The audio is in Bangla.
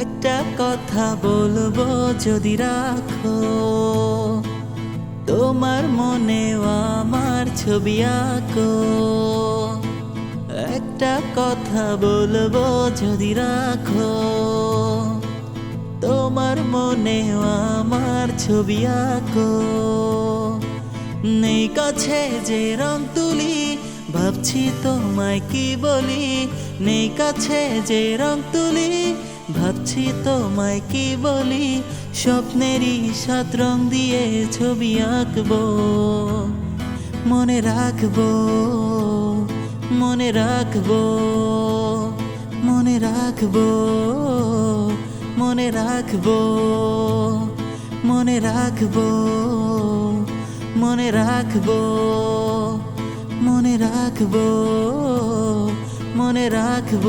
একটা কথা বলব যদি রাখো। তোমার মনেও আমার ছবি আঁকো। একটা কথা বলব যদি রাখো। তোমার মনে আমার ছবি আঁকো। নেই কাছে যে রং তুলি, ভাবছি তোমায় কি বলি। নেই কাছে যে রং তুলি ভাবছি তোমায় কি বলি? স্বপ্নেরই সাত রং দিয়ে ছবি আঁকবো। মনে রাখব মনে রাখব মনে রাখব মনে রাখব মনে রাখব মনে রাখব মনে রাখব মনে রাখব।